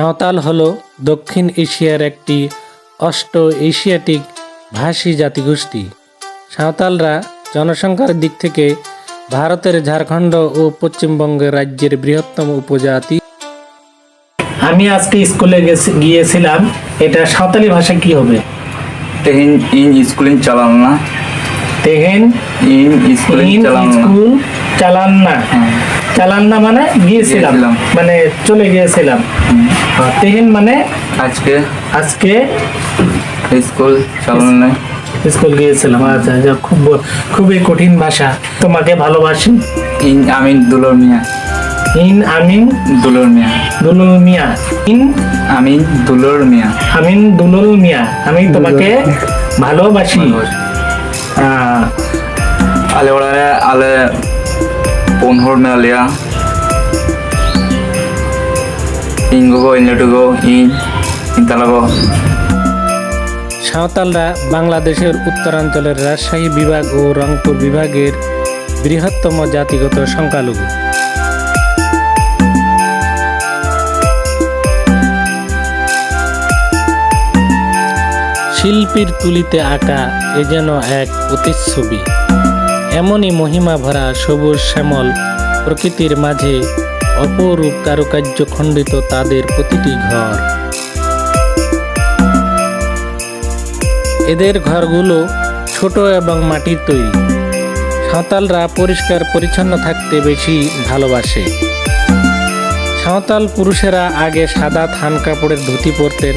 সাঁওতাল হল দক্ষিণ এশিয়ার একটি অষ্ট এশিয়াটিক ভাষী জাতিগোষ্ঠী। সাঁওতালরা জনসংখ্যার দিক থেকে ভারতের ঝাড়খণ্ড ও পশ্চিমবঙ্গ রাজ্যের বৃহত্তম উপজাতি। আমি আজকে স্কুলে গিয়েছিলাম এটা সাঁওতালি ভাষা কি হবে? Tehin in schooling চালানো তেহেন in schooling ইন স্কুল চালান না। চালান না মানে গিয়েছিলাম। মানে চলে গিয়েছিলাম। তেহেন মানে আজকে? আজকে স্কুল চালানো নাই? স্কুল গিয়েছিলাম। আচ্ছা আচ্ছা খুব খুবই কঠিন ভাষা। তোমাকে ভালোবাসি? ইন আমিন দুলর মিয়া। ইন আমিন দুলর মিয়া। দুলুল মিয়া। ইন আমিন দুলর মিয়া। আমিন দুলুল মিয়া। আমি তোমাকে ভালোবাসি। আলে ale orare ale ponhor me alia ingogo inletugo in intalago সাঁওতালরা বাংলাদেশের উত্তরাঞ্চলের রাজশাহী বিভাগ ও রংপুর বিভাগের বৃহত্তম জাতিগত সংখ্যালঘু। শিল্পীর তুলিতে আঁকা এ যেন এক প্রতিচ্ছবি। এমনই মহিমা ভরা সবুজ শ্যামল প্রকৃতির মাঝে অপরূপ কারুকার্য খণ্ডিত তাদের প্রতিটি ঘর। এদের ঘরগুলো ছোট এবং মাটির তৈরি। সাঁওতালরা পরিষ্কার পরিচ্ছন্ন থাকতে বেশি ভালোবাসে। সাঁওতাল পুরুষেরা আগে সাদা থান কাপড়ের ধুতি পরতেন।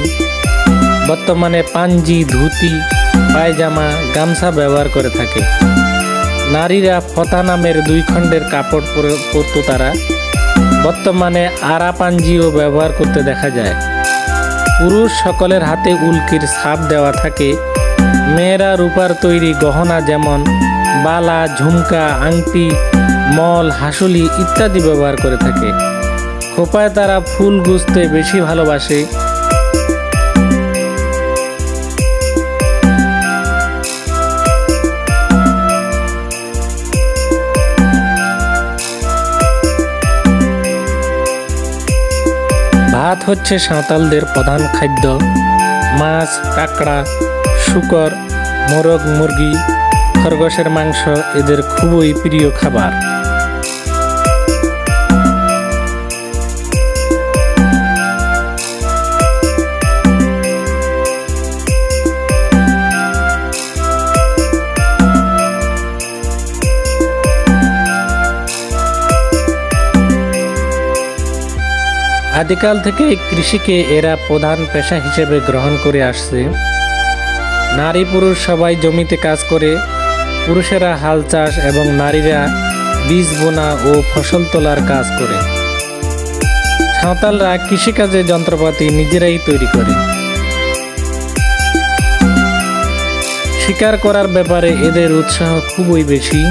বর্তমানে পাঞ্জি, ধুতি, পায়জামা, গামছা ব্যবহার করে থাকে। নারীরা ফতা নামের দুই খণ্ডের কাপড় পরে- পরত তারা। বর্তমানে আরা পাঞ্জিও ব্যবহার করতে দেখা যায়। পুরুষ সকলের হাতে উল্কির ছাপ দেওয়া থাকে। মেয়েরা রূপার তৈরি গহনা যেমন বালা, ঝুমকা, আংটি, মল, হাসুলি ইত্যাদি ব্যবহার করে থাকে। খোপায় তারা ফুল গুজতে বেশি ভালোবাসে। হচ্ছে সাঁওতালদের প্রধান খাদ্য। মাছ, কাঁকড়া, শুকর, মোরগ, মুরগি, খরগোশের মাংস এদের খুবই প্রিয় খাবার। আদিকাল থেকে কৃষিকে এরা প্রধান পেশা হিসেবে গ্রহণ করে আসছে। নারী পুরুষ সবাই জমিতে কাজ করে, পুরুষেরা হাল চাষ এবং নারীরা বীজ বোনা ও ফসল তোলার কাজ করে। সাঁওতালরা কৃষিকাজে যন্ত্রপাতি নিজেরাই তৈরি করে। শিকার করার ব্যাপারে এদের উৎসাহ খুবই বেশি।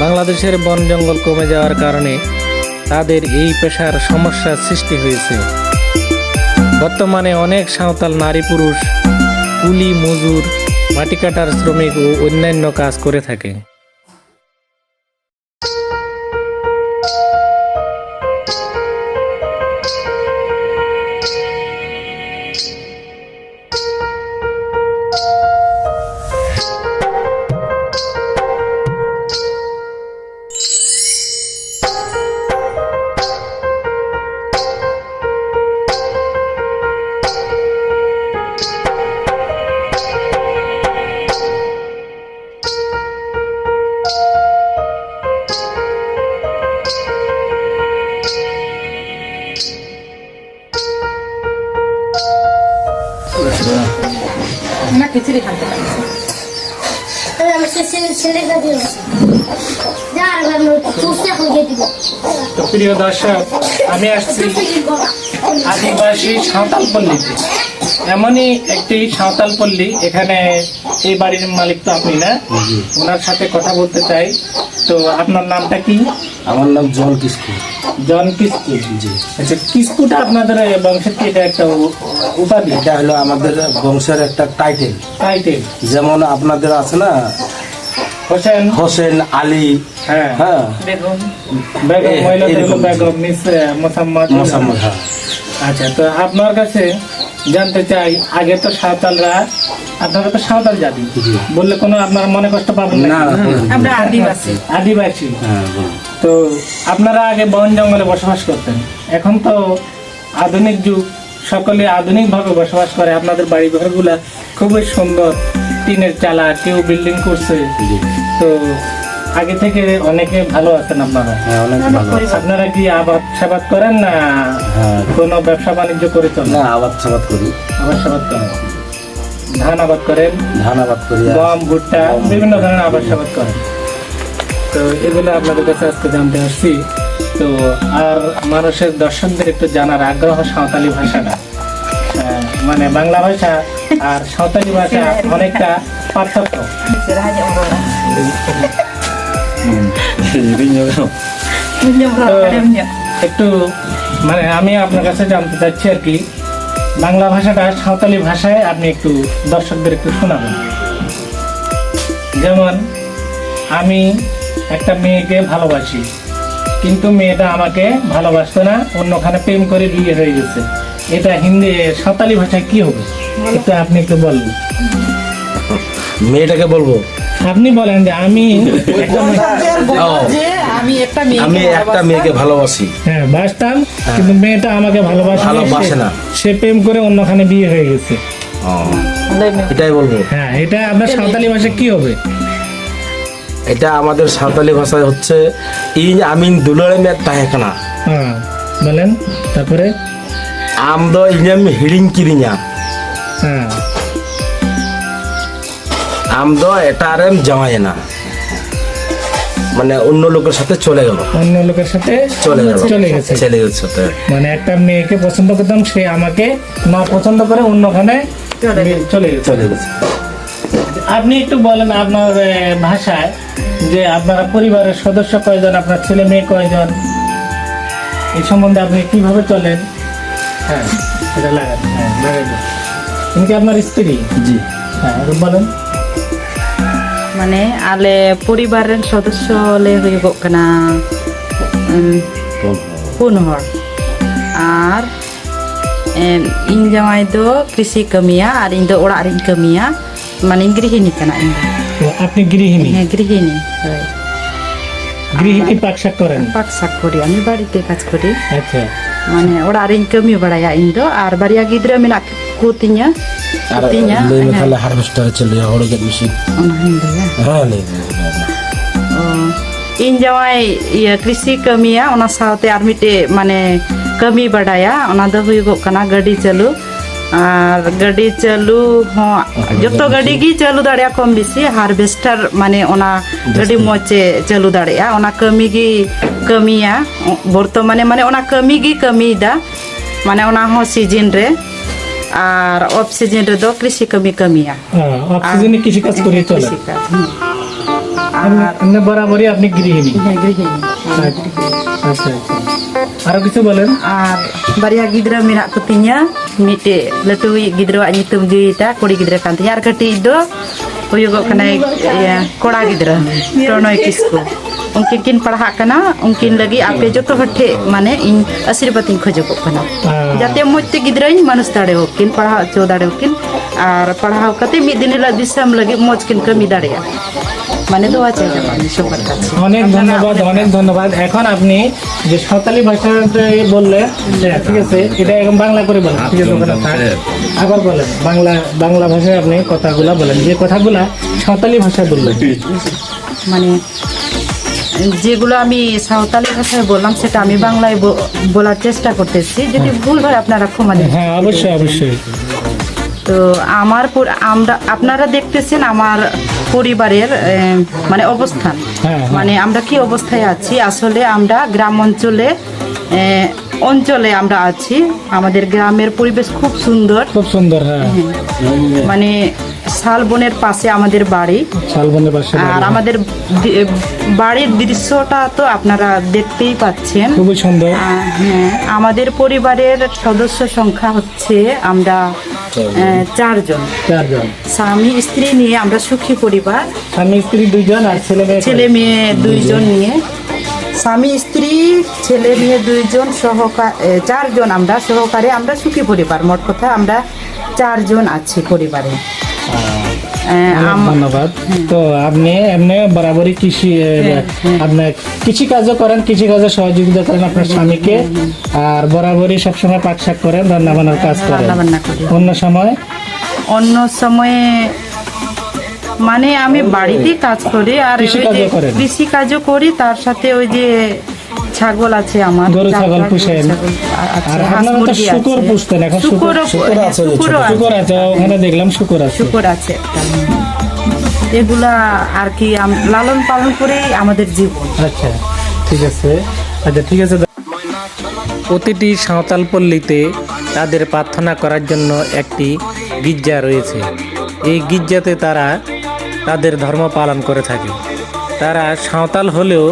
বাংলাদেশের বন জঙ্গল কমে যাওয়ার কারণে তাদের এই পেশার সমস্যার সৃষ্টি হয়েছে। বর্তমানে অনেক সাঁওতাল নারী পুরুষ কুলি, মজুর, মাটি কাটার শ্রমিক ও অন্যান্য কাজ করে থাকে। প্রিয় দর্শক আমি আসছি আদিবাসী সাঁওতাল পল্লীতে। এমনই একটি সাঁওতাল পল্লী এখানে এই বাড়ির মালিক তো আপনি না? ওনার সাথে কথা বলতে চাই। তো আপনার নামটা কি? আমার নাম জন কিস্কু। জন কিস্কু। জি। আচ্ছা কিস্কুটা আপনাদের বংশের কি এটা একটা উপাধি? এটা হলো আমাদের বংশের একটা টাইটেল টাইটেল যেমন আপনাদের আছে না হোসেন। হোসেন আলী। হ্যাঁ। হ্যাঁ। বেগম। বেগম মিস মোসাম্মদ। মোসাম্মদ হ্যাঁ। আচ্ছা তো আপনার কাছে জানতে চাই আগে তো সাঁওতালরা আপনারা তো সাঁওতাল জাতি। বললে কোনো আপনার মনে কষ্ট পাবেন না আমরা আদিবাসী। আদিবাসী। হ্যাঁ তো আপনারা আগে বন জঙ্গলে বসবাস করতেন। এখন তো আধুনিক যুগ সকলে আধুনিকভাবে বসবাস করে। আপনাদের বাড়ি ঘরগুলা খুবই সুন্দর। টিনের চালা কেউ বিল্ডিং করছে। তো আগে থেকে অনেকে ভালো আছেন আপনারা? হ্যাঁ। আপনারা কি আবাদ সাবাদ করেন না হ্যাঁ। কোনো ব্যবসা বাণিজ্য করে চলেন? না আবাদ সাবাদ করি। আবাদ সাবাদ করেন। ধান আবাদ করেন। ধান আবাদ করি গম ভুট্টা বিভিন্ন ধরনের আবাদ সাবাদ করেন। তো এগুলো আপনাদের কাছে আজকে জানতে আসছি। তো আর মানুষের দর্শকদের একটু জানার আগ্রহ সাঁওতালি ভাষাটা। মানে বাংলা ভাষা আর সাঁওতালি ভাষা অনেকটা পার্থক্য। একটু মানে আমি আপনার কাছে জানতে চাচ্ছি আর কি বাংলা ভাষাটা সাঁওতালি ভাষায় আপনি একটু দর্শকদের একটু শোনাবেন। যেমন আমি একটা মেয়েকে ভালোবাসি কিন্তু মেয়েটা আমাকে ভালোবাসতো না অন্যখানে প্রেম করে বিয়ে হয়ে গেছে। এটা হিন্দি সাঁওতালি ভাষায় কি হবে? একটু আপনি একটু বলবেন। মেয়েটাকে বলব? আপনি বলেন যে আমি মেয়ে- আমি একটা মেয়ে আমি একটা মেয়েকে ভালোবাসি। হ্যাঁ বাসতাম কিন্তু মেয়েটা আমাকে ভালোবাসে ভালোবাসে না। সে প্রেম করে অন্যখানে বিয়ে হয়ে গেছে। এটাই বলব। হ্যাঁ এটা আপনার সাঁওতালি ভাষায় কি হবে? এটা আমাদের সাঁওতালি ভাষায় হচ্ছে ইন আমিন দুলারে মেয়ের তাহেকানা। হ্যাঁ বলেন তারপরে? আম দ ইনাম হিড়িং কিরিঙা হ্যাঁ আম দ এটা আরেম না। মানে অন্য লোকের সাথে চলে গেল। অন্য লোকের সাথে চলে গেল। চলে গেছে। ছেলেদের সাথে মানে একটা মেয়েকে পছন্দ করতাম সে আমাকে না পছন্দ করে অন্যখানে চলে গেছে। চলে গেছে। আপনি একটু বলেন আপনার ভাষায় যে আপনারা পরিবারের সদস্য কয়জন আপনার ছেলে মেয়ে কয়জন? এই সম্বন্ধে আপনি কীভাবে চলেন? হ্যাঁ এটা লাগান হ্যাঁ লাগাইবো তুমি কি আপনার স্ত্রী? জি। হ্যাঁ বলেন। মানে আলে পরিবারের সদস্য লে হইব কানা পুন হর আর ᱤᱧ ᱡᱟᱶᱟᱭ ᱫᱚ ᱠᱨᱤᱥᱤ ᱠᱟᱹᱢᱤᱭᱟ ᱟᱨ ᱤᱧ ᱫᱚ ᱚᱲᱟᱜ ᱨᱤᱧ ᱠᱟᱹᱢᱤᱭᱟ ᱢᱟᱱᱮ ᱜᱨᱤᱦᱤᱱᱤ ᱠᱟᱱᱟ ᱤᱧ ᱫᱚ আপনি গৃহিণী? হ্যাঁ গৃহিণী। গৃহিণী পাকশাক করেন? পাকশাক করি আমি বাড়িতে কাজ করি। আচ্ছা। ᱢᱟᱱᱮ ᱚᱲᱟᱜ ᱨᱤᱧ ᱠᱟᱹᱢᱤ ᱵᱟᱲᱟᱭᱟ ᱤᱧ ᱫᱚ ᱟᱨ ᱵᱟᱨᱭᱟ ᱜᱤᱫᱽᱨᱟᱹ ᱢᱮᱱᱟᱜ ᱠᱚᱛᱤᱧᱟ ᱠᱚᱛᱤᱧᱟ ᱞᱟᱹᱭ ᱢᱮ ᱛᱟᱦᱞᱮ ᱦᱟᱨᱵᱷᱮᱥᱴᱟᱨ ᱪᱟᱹᱞᱩᱭᱟ ᱦᱳᱲᱳ ᱜᱮᱫ ᱢᱮᱥᱤᱱ ᱚᱱᱟ ᱦᱚᱸᱧ ᱦᱮᱸ ᱞᱟᱹᱭ ᱢᱮ ᱤᱧ ᱡᱟᱶᱟᱭ ᱤᱭᱟᱹ ᱠᱨᱤᱥᱤ ᱠᱟᱹᱢᱤᱭᱟ ᱚᱱᱟ ᱥᱟᱶᱛᱮ ᱟᱨ ᱢᱤᱫᱴᱮᱡ ᱢᱟᱱᱮ ᱠᱟᱹᱢᱤ ᱵᱟᱲᱟᱭᱟ ᱚᱱᱟ ᱫᱚ ᱦᱩᱭᱩᱜᱚᱜ ᱠᱟᱱᱟ ᱜᱟᱹᱰᱤ ᱪᱟᱹᱞᱩ ᱟᱨ ᱜᱟᱹᱰᱤ ᱪᱟᱹᱞᱩ ᱦᱚᱸ ᱡᱚᱛᱚ ᱜᱟᱹᱰᱤ গি ᱪᱟᱹᱞᱩ ᱫᱟᱲᱮᱭᱟᱜᱼᱟ ᱠᱚᱢ ᱵᱮᱥᱤ ᱦᱟᱨᱵᱷᱮᱥᱴᱟᱨ ᱢᱟᱱᱮ ᱚᱱᱟ গাড়ি মচে ᱪᱟᱹᱞᱩ ᱫᱟᱲᱮᱭᱟᱜᱼᱟ ᱚᱱᱟ ᱠᱟᱹᱢᱤ ᱜᱮ kami ya. Bortomane mane ona kami gi kami da. Mane ona ho season re. Ar off season re do krisi kami kami ya. Ha off season e kisi kas kore to kisi kas ar anne e hmm. barabari apni grihini. Grihini আচ্ছা আর কিছু বলেন আর বাড়িয়া গিদ্র মিরা কুতিনা মিটে লতুই গিদ্র আনিতম জুইতা কোড়ি গিদ্র কান্তি আর কাটি দ হইগো কানাই ইয়া কোড়া গিদ্র টনয় কিসকো ᱩᱱᱠᱤᱱ ᱠᱤᱱ ᱯᱟᱲᱦᱟᱜ ᱠᱟᱱᱟ ᱩᱱᱠᱤᱱ ᱞᱟᱹᱜᱤᱫ ᱟᱯᱮ ᱡᱚᱛᱚ ᱦᱚᱲ ᱴᱷᱮᱡ ᱢᱟᱱᱮ ᱤᱧ ᱟᱥᱤᱨᱵᱟᱫ ᱤᱧ ᱠᱷᱚᱡᱚᱜᱚᱜ ᱠᱟᱱᱟ 아, যাতে মজ তে গিদ্রাই মানুষ দাঁড়েওকিন পড়াও হচ্ছো দাঁড়েওকিন আর পড়াও কাতে মিদ দিন হিলা দিশাম লাগি মজ কিন কামি দাঁড়িয়া মানে দোয়া চাই আমি সবার কাছে অনেক ধন্যবাদ অনেক ধন্যবাদ এখন আপনি যে সাঁওতালি ভাষাতে বললেন যে, ঠিক আছে এটা এখন বাংলা করে বলেন ঠিক আছে ওখানে থাক। আবার বলেন বাংলা বাংলা ভাষায় আপনি কথাগুলা বলেন যে কথাগুলা সাঁওতালি ভাষায় বললেন মানে যেগুলো আমি সাঁওতালি ভাষায় বললাম সেটা আমি বাংলায় বলার চেষ্টা করতেছি। যদি ভুল হয় আপনারা ক্ষমা দেবেন হ্যাঁ অবশ্যই অবশ্যই। তো আমার আমরা আপনারা দেখতেছেন আমার পরিবারের মানে অবস্থান। হ্যাঁ, হ্যাঁ। মানে আমরা কি অবস্থায় আছি? আসলে আমরা গ্রাম অঞ্চলে অঞ্চলে আমরা আছি। আমাদের গ্রামের পরিবেশ খুব সুন্দর। খুব সুন্দর হ্যাঁ। মানে শালবনের পাশে আমাদের বাড়ি। শালবনের পাশে আর আমাদের বাড়ির দৃশ্যটা তো আপনারা দেখতেই পাচ্ছেন। খুবই সুন্দর। হ্যাঁ আমাদের পরিবারের সদস্য সংখ্যা হচ্ছে আমরা চারজন। চারজন। স্বামী স্ত্রী নিয়ে আমরা সুখী পরিবার। স্বামী স্ত্রী দুইজন আর ছেলে মেয়ে ছেলে মেয়ে দুইজন। নিয়ে। স্বামী স্ত্রী ছেলে মেয়ে দুইজন সহকার চারজন আমরা সহকারে আমরা সুখী পরিবার। মোট কথা আমরা চারজন আছি পরিবারে। ধন্যবাদ। তো আপনি এমনি বরাবরই কৃষি আপনার কৃষি কাজও করেন কৃষি কাজে সহযোগিতা করেন আপনার স্বামীকে আর বরাবরই সবসময় পাক শাক করেন রান্না বান্নার কাজ করেন। অন্য সময়? অন্য সময়ে মানে আমি বাড়িতে কাজ করি আর কৃষি কাজও করি তার সাথে ওই যে ছাগল আছে আমার গরু ছাগল পুষেন। আর আপনারা তো শুকর পুষতেন, এখন শুকর- শুকর আছে। শুকর আছে ওখানে দেখলাম শুকর আছে। শুকর আছে এগুলা আর কি লালন পালন করেই আমাদের জীবন। আচ্ছা ঠিক আছে। আচ্ছা ঠিক আছে প্রতিটি সাঁওতাল পল্লীতে তাদের প্রার্থনা করার জন্য একটি গির্জা রয়েছে। এই গির্জাতে তারা তাদের ধর্ম পালন করে থাকে। তারা সাঁওতাল হলেও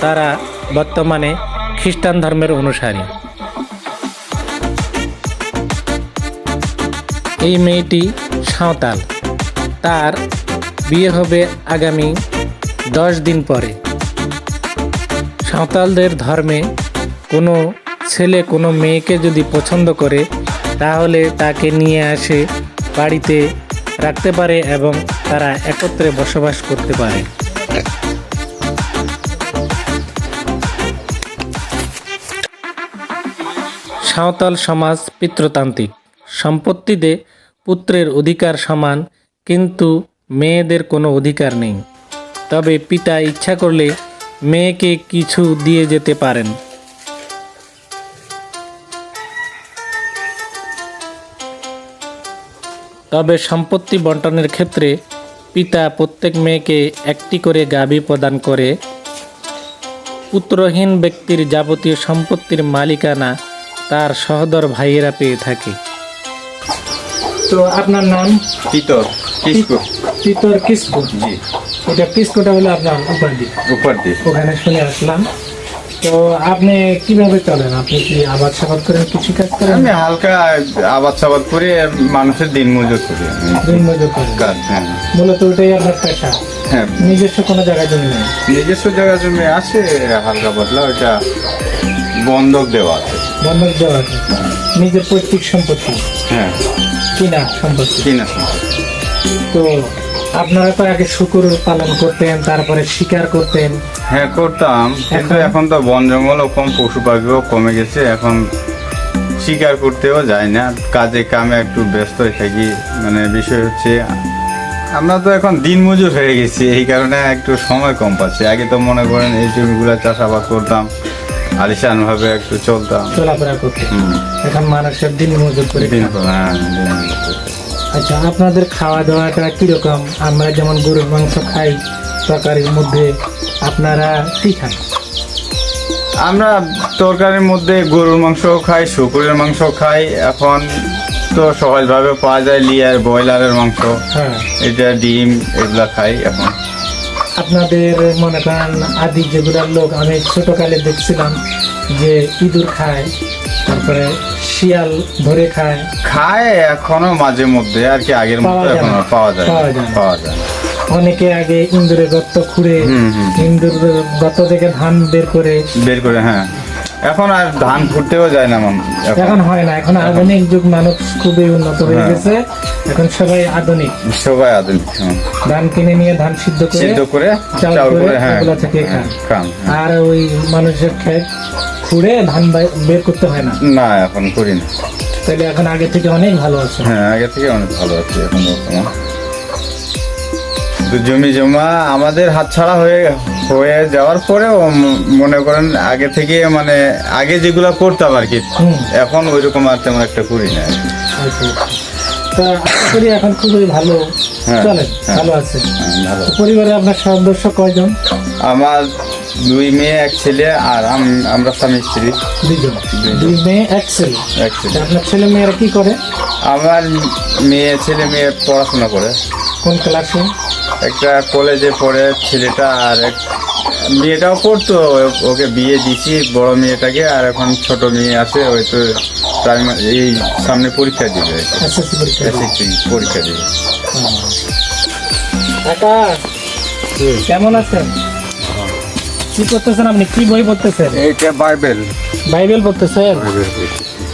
তারা বর্তমানে খ্রিস্টান ধর্মের অনুসারী। এই মেয়েটি সাঁওতাল। তার বিয়ে হবে আগামী দশ দিন পরে। সাঁওতালদের ধর্মে কোনো ছেলে, কোনো মেয়েকে যদি পছন্দ করে, তাহলে তাকে নিয়ে আসে, বাড়িতে রাখতে পারে এবং তারা একত্রে বসবাস করতে পারে। সাঁওতাল সমাজ পিতৃতান্ত্রিক সম্পত্তিতে পুত্রের অধিকার সমান, কিন্তু মেয়েদের কোনো অধিকার নেই। তবে পিতা ইচ্ছা করলে মেয়েকে কিছু দিয়ে যেতে পারেন। তবে সম্পত্তি বন্টনের ক্ষেত্রে পিতা প্রত্যেক মেয়েকে একটি করে গাভী প্রদান করে। পুত্রহীন ব্যক্তির যাবতীয় সম্পত্তির মালিকানা তার সহদর ভাইয়েরা পেয়ে থাকে। তো আপনার নাম? পিতর কিসকু। তিতর কিসকু? জি। এটা কিসকোটা হলো আপনার উপাধি। উপর দিয়ে ওখানে শুনে আসলাম। তো আপনি কীভাবে চলেন? আপনি কি আবাদ সাবাদ করেন কৃষিকাজ করেন? আমি হালকা আবাদ সাবাদ করে মানুষের দিন মজুর করি দিন মজুর কাজ হ্যাঁ। মূলত ওটাই আপনার পেশা? হ্যাঁ। নিজস্ব কোনো জায়গায় জমি নেই? নিজস্ব জায়গা জমি আছে হালকা পাতলা ওটা বন্ধক দেওয়া আছে। বন্ধক দেওয়া আছে। নিজের পৈতৃক সম্পত্তি। হ্যাঁ। কিনা সম্পত্তি। কিনা সম্পত্তি। তো আপনারা তো আগে শুকুর পালন করতেন তারপরে শিকার করতেন। হ্যাঁ করতাম। কিন্তু এখন? তো বন জঙ্গলও কম পশু পাখিও কমে গেছে। এখন শিকার করতেও যায় না। কাজে কামে একটু ব্যস্ত থাকি। মানে বিষয় হচ্ছে আমরা তো এখন দিন মজুর হয়ে গেছি। এই কারণে একটু সময় কম পাচ্ছি। আগে তো মনে করেন এই জমিগুলো চাষাবাদ করতাম। আলিশান ভাবে একটু চলতাম। চলাফেরা করতেন হুম। এখন মানুষের দিন মজুর করে দিন হ্যাঁ। আচ্ছা আপনাদের খাওয়া দাওয়াটা কীরকম? আমরা যেমন গরুর মাংস খাই তরকারির মধ্যে আপনারা কি খান? আমরা তরকারির মধ্যে গরুর মাংস খাই শুকুরের মাংস খাই। এখন তো সহজভাবে পাওয়া যায় লিয়ার ব্রয়লারের মাংস। হ্যাঁ। এটা ডিম এগুলা খাই এখন। আপনাদের মনে করেন আদি যেগুলার লোক আমি ছোটোকালে দেখছিলাম যে ইঁদুর খায় তারপরে শিয়াল ধরে খায়। খায় এখনও মাঝে মধ্যে আর কি আগের মতো পাওয়া যায় এখন পাওয়া যায় পাওয়া যায় পাওয়া যায় অনেকে আগে ইন্দুরের গর্ত খুঁড়ে। ইন্দুর গর্ত থেকে ধান বের করে বের করে হ্যাঁ। এখন আর ধান ফুটতেও যায় না মন এখন। হয় না এখন আধুনিক যুগ মানুষ খুবই উন্নত হয়ে হ্যাঁ। গেছে। এখন সবাই আধুনিক। সবাই আধুনিক হ্যাঁ। ধান কিনে নিয়ে ধান সিদ্ধ করে সিদ্ধ করে চাউল করে হ্যাঁ থেকে হ্যাঁ, খান। আর ওই মানুষের খেত খুঁড়ে ধান বের করতে হয় না। না এখন করি না। তাহলে এখন আগে থেকে অনেক ভালো আছে। হ্যাঁ আগে থেকে অনেক ভালো আছে এখন বর্তমান। তো জমি জমা আমাদের হাত ছাড়া হয়ে হয়ে যাওয়ার পরেও মনে করেন আগে থেকে মানে আগে যেগুলো করতাম আর কি এখন ওই রকম আর তেমন একটা করি না আচ্ছা, আচ্ছা। তা করি এখন খুবই ভালো। হ্যাঁ, হ্যাঁ। ভালো আছে। হ্যাঁ, পরিবারে আপনার সদস্য কয়জন? আমার দুই মেয়ে এক ছেলে আর আমরা স্বামী স্ত্রী। দুইজন। দুই মেয়ে এক ছেলে। এক ছেলে। আপনার ছেলে মেয়েরা কি করে? আমার মেয়ে ছেলে মেয়ে পড়াশোনা করে। কোন ক্লাসে? একটা কলেজে পড়ে ছেলেটা আর এক মেয়েটাও পড়তো ওকে বিয়ে দিছি বড় মেয়েটাকে আর এখন ছোট মেয়ে আছে ওই তো প্রাইমারি এই সামনে পরীক্ষা দিবে। পরীক্ষা দিবে। কেমন আছেন? কি করতেছেন আপনি? কি বই পড়তেছেন? এইটা বাইবেল। বাইবেল পড়তেছেন?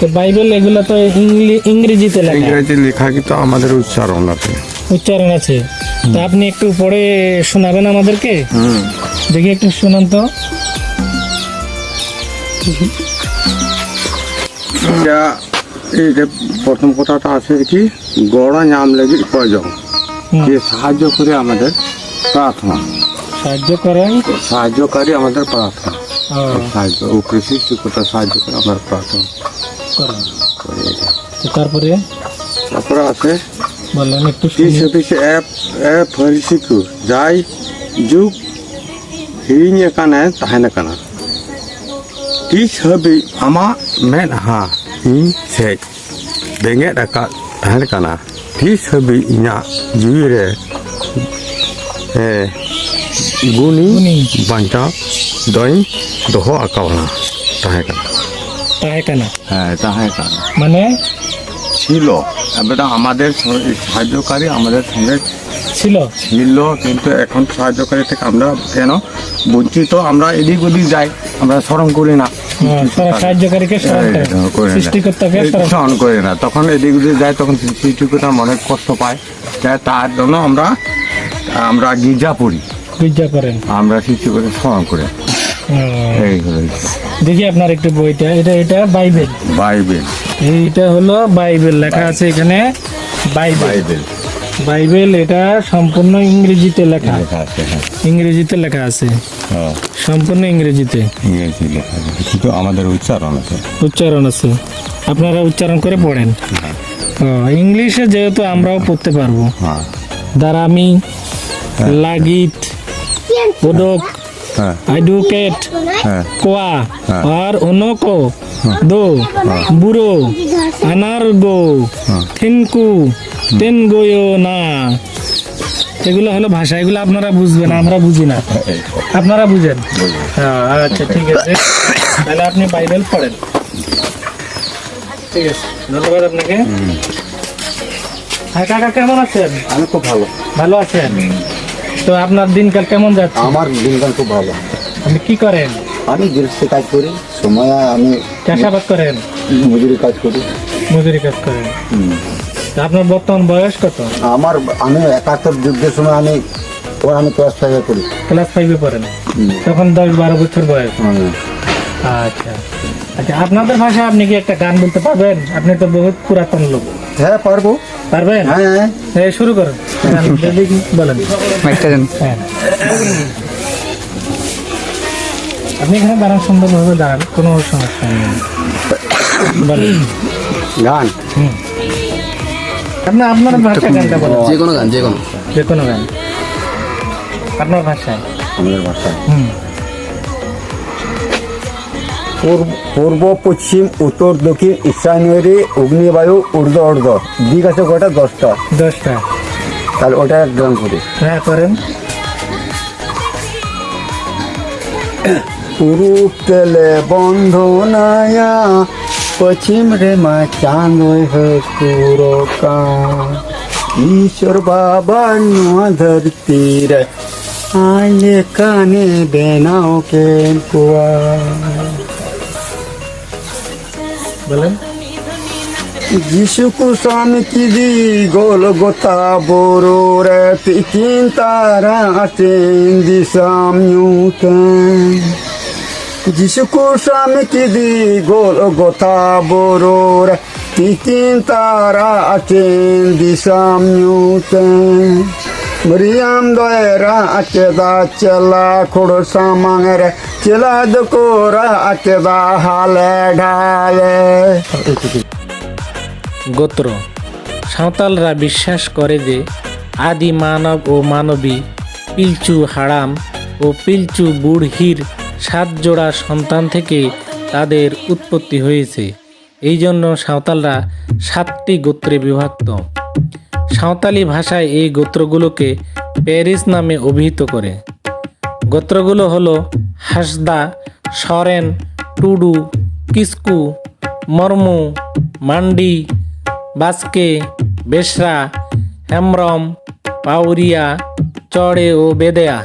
তো বাইবেল এগুলো তো ইংলি- ইংরেজিতে লেখা। ইংরেজি লেখা কিন্তু আমাদের উচ্চারণ আছে। উচ্চারণ আছে। তা আপনি একটু পরে শোনাবেন আমাদেরকে? দেখি একটু শোনান তো। এটা এই যে প্রথম কথাটা আছে কি গড়া নাম লেগে প্রয়োজন। যে সাহায্য করে আমাদের প্রার্থনা। সাহায্য করেন। সাহায্যকারী আমাদের প্রার্থনা। সাহায্য ও সৃষ্টিকর্তা সাহায্য করে আমরা প্রার্থনা। করি তারপরে? তারপরে আছে বলেন একটু পিছে পিছে অ্যাপ অ্যাপ হরিসিকু যাই যুগ হিরিং কানে তাহেন কানা তিস হবি আমা মেদ হা ইন সেজ বেঙ্গে ডাকা তাহেন কানা তিস হবি ইনা জুইরে গুনি বাঞ্চা দই দহ আকাওনা তাহেন কানা তাহেন কানা হ্যাঁ তাহেন কানা মানে ছিল। এবারে আমাদের সাহায্যকারী আমাদের সঙ্গে ছিল? ছিল কিন্তু এখন সাহায্যকারী থেকে আমরা কেন বঞ্চিত? আমরা এদিক ওদিক যাই আমরা স্মরণ করি না। হ্যাঁ, সাহায্যকারীকে স্মরণ করি না। তখন এদিক ওদিক যাই তখন সৃষ্টিকর্তা মনে কষ্ট পায়। তাই তার জন্য আমরা আমরা গির্জা পড়ি। গির্জা করেন। আমরা সৃষ্টিকর্তা স্মরণ করে। দেখি আপনার একটু বইটা এটা এটা বাইবেল। বাইবেল। এইটা হলো বাইবেল লেখা আছে এখানে বাইবেল। বাইবেল। এটা সম্পূর্ণ ইংরেজিতে লেখা। হ্যাঁ। ইংরেজিতে লেখা আছে। হ্যাঁ, সম্পূর্ণ ইংরেজিতে। কিন্তু আমাদের উচ্চারণ আছে। উচ্চারণ আছে। আপনারা উচ্চারণ করে পড়েন। ও, ইংলিশে যেহেতু আমরাও পড়তে পারব। হ্যাঁ। দারামি লাগিত হ্যাঁ। এডুকেট হ্যাঁ। কোয়া আর অনকো। দো বুড়ো আনার গো থিনকু তেন গোয়ো না। এগুলো হলো ভাষা এগুলো আপনারা বুঝবেন আমরা বুঝি না। আপনারা বুঝেন। হ্যাঁ আচ্ছা ঠিক আছে। তাহলে আপনি বাইবেল পড়েন। ঠিক আছে ধন্যবাদ আপনাকে। হ্যাঁ কাকা কেমন আছেন? আমি খুব ভালো। ভালো আছেন? তো আপনার দিনকাল কেমন যাচ্ছে? আমার দিনকাল খুব ভালো। আপনি কি করেন? আমি গৃহস্থ কাজ করি। সময় আমি চাষাবাদ করেন? মজুরি কাজ করি। মজুরি কাজ করেন? আপনার বর্তমান বয়স কত? আমার আমি একাত্তর যুদ্ধের সময় আমি তখন আমি ক্লাস ফাইভে করি ক্লাস ফাইভে পড়েন? তখন দশ বারো বছর বয়স। আচ্ছা। আচ্ছা আপনাদের ভাষায় আপনি কি একটা গান বলতে পারবেন? আপনি তো বহুত পুরাতন লোক। হ্যাঁ পারব। পারবেন? হ্যাঁ হ্যাঁ। শুরু করুন। গান দেখি বলেন। হ্যাঁ। আপনি এখানে দাঁড়ান সুন্দরভাবে দাঁড়ান কোনো সমস্যা নেই। গান? আপনার আপনার ভাষা গানটা বলেন। যে কোনো গান যে কোনো যে কোনো গান। আপনার ভাষায়। আমাদের ভাষায়। হুম। পূর্ব- পশ্চিম উত্তর দক্ষিণ ঈশানীয় অগ্নিবায়ু ঊর্ধ্ব অর্ধ দিক আছে কটা দশটা। দশটা। তাহলে ওটা এক গান করি। হ্যাঁ করেন। উরুতলে বন্ধ নায়া, পশ্চিম রে মা চাঁদ হুরকা ঈশ্বর বাবা নুয়া ধরতি রে আইলে কানে বেনাও কে কুয়া। বলেন। যিশু কুসাম কি দি গোল গোতা বোরো রে পিকিন তারা আটেন দিসাম যিশু কুসামি কি দি গোল গোতা বড় রে তিকিন তারা আটেন দিশাম মরিয়াম দয়েরা আচেদা চেলা খোড় সামাঙের চেলা দোকোরা আচেদা হালে ঢালে গোত্র সাঁওতালরা বিশ্বাস করে যে আদি মানব ও মানবী পিলচু হাড়াম ও পিলচু বুড়হির সাত জোড়া সন্তান থেকে তাদের উৎপত্তি হয়েছে। এই জন্য সাঁওতালরা সাতটি গোত্রে বিভক্ত। সাঁওতালি ভাষায় এই গোত্রগুলোকে প্যারিস নামে অভিহিত করে। গোত্রগুলো হলো হাসদা, সরেন, টুডু, কিস্কু, মর্মু, মান্ডি, বাস্কে, বেসরা হেমব্রম পাউরিয়া, চড়ে ও বেদেয়া।